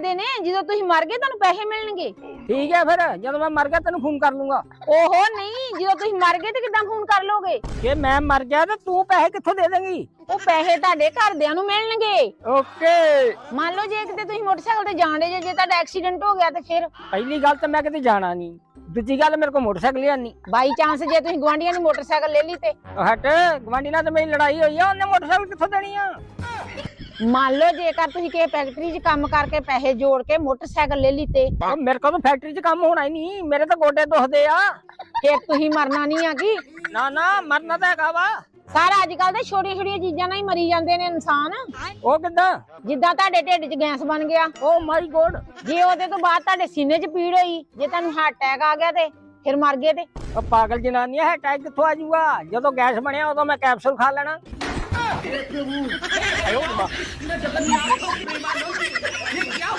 ਫਾਇਦੇ ਨੇ ਜਦੋਂ ਤੁਸੀਂ ਮਰ ਗਏ ਤੁਹਾਨੂੰ ਪੈਸੇ ਮਿਲਣਗੇ। ਠੀਕ ਹੈ ਫਿਰ ਜਦੋਂ ਮੈਂ ਮਰ ਗਿਆ ਤੈਨੂੰ ਫੋਨ ਕਰ ਲੂੰਗਾ। ਓਹੋ ਨਹੀਂ ਜਦੋਂ ਤੁਸੀਂ ਮਰ ਗਏ ਤੇ ਕਿੱਦਾਂ ਫੋਨ ਕਰ ਲੋਗੇ ਜੇ ਮੈਂ ਮਰ ਗਿਆ ਤਾਂ ਤੂੰ ਪੈਸੇ ਕਿੱਥੋਂ ਦੇ ਦੇਂਗੀ? ਉਹ ਪੈਸੇ ਤੁਹਾਡੇ ਘਰਦਿਆਂ ਨੂੰ ਮਿਲਣਗੇ। ਓਕੇ। ਮੰਨ ਲਓ ਜੇ ਕਿਤੇ ਤੁਸੀਂ ਮੋਟਰਸਾਈਕਲ ਤੇ ਜਾਣਦੇ ਜੇ ਜੇ ਤੁਹਾਡਾ ਐਕਸੀਡੈਂਟ ਹੋ ਗਿਆ ਤੇ ਫਿਰ ਪਹਿਲੀ ਗੱਲ ਤਾਂ ਮੈਂ ਕਿਤੇ ਜਾਣਾ ਨਹੀਂ। ਦੂਜੀ ਗੱਲ ਮੇਰੇ ਕੋਲ ਮੋਟਰਸਾਈਕਲ ਹੀ ਨਹੀਂ। ਬਾਈ ਚਾਂਸ ਜੇ ਤੁਸੀਂ ਗਵਾਂਢੀਆਂ ਦੀ ਮੋਟਰਸਾਈਕਲ ਲੈ ਲਈ ਤੇ। ਹਟ ਗਵਾਂਢੀ ਨਾਲ ਤਾਂ ਮੇਰੀ ਲੜਾਈ ਹੋਈ ਆ ਉਹਨੇ ਮੋਟਰਸਾਈਕਲ ਕਿੱਥੋਂ ਦੇਣੀ ਆ? ਮੰਨ ਲਓ ਜੇਕਰ ਤੁਸੀਂ ਕਿਸੇ ਫੈਕਟਰੀ 'ਚ ਕੰਮ ਕਰਕੇ ਪੈਸੇ ਜੋੜ ਕੇ ਮੋਟਰਸਾਈਕਲ ਲੈ ਲਈ ਤੇ ਉਹ ਮੇਰੇ ਕੋਲ ਤਾਂ ਫੈਕਟਰੀ 'ਚ ਕੰਮ ਹੋਣਾ ਹੀ ਨਹੀਂ। ਮੇਰੇ ਤਾਂ ਗੋਡੇ ਦੁਖਦੇ ਆ। ਫਿਰ ਤੁਸੀਂ ਮਰਨਾ ਨਹੀਂ ਆ ਕੀ ਨਾ ਨਾ ਮਰਨਾ ਤਾਂ ਹੈਗਾ ਵਾ। ਸਾਰਾ ਅੱਜ ਕੱਲ ਤੇ ਛੋਟੀਆਂ ਛੋਟੀਆਂ ਚੀਜ਼ਾਂ ਨਾਲ ਹੀ ਮਰੀ ਜਾਂਦੇ ਨੇ ਇਨਸਾਨ। ਉਹ ਕਿੱਦਾਂ? ਜਿੱਦਾਂ ਤੁਹਾਡੇ ਢਿੱਡ 'ਚ ਗੈਸ ਬਣ ਗਿਆ। Oh my god. ਜੇ ਉਹਦੇ ਤੋਂ ਬਾਅਦ ਤੁਹਾਡੇ ਸੀਨੇ 'ਚ ਪੀੜ ਹੋਈ ਜੇ ਤੁਹਾਨੂੰ ਹਾਰਟ ਅਟੈਕ ਆ ਗਿਆ ਤੇ ਫਿਰ ਮਰ ਗਏ ਤੇ। ਉਹ ਪਾਗਲ ਜਨਾਨੀ ਹੈ ਅਟੈਕ ਕਿੱਥੋਂ ਆ ਜਾਊਗਾ ਜਦੋਂ ਗੈਸ ਬਣਿਆ ਉਦੋਂ ਮੈਂ ਕੈਪਸੂਲ ਖਾ ਲੈਣਾ। 哎呦我的妈！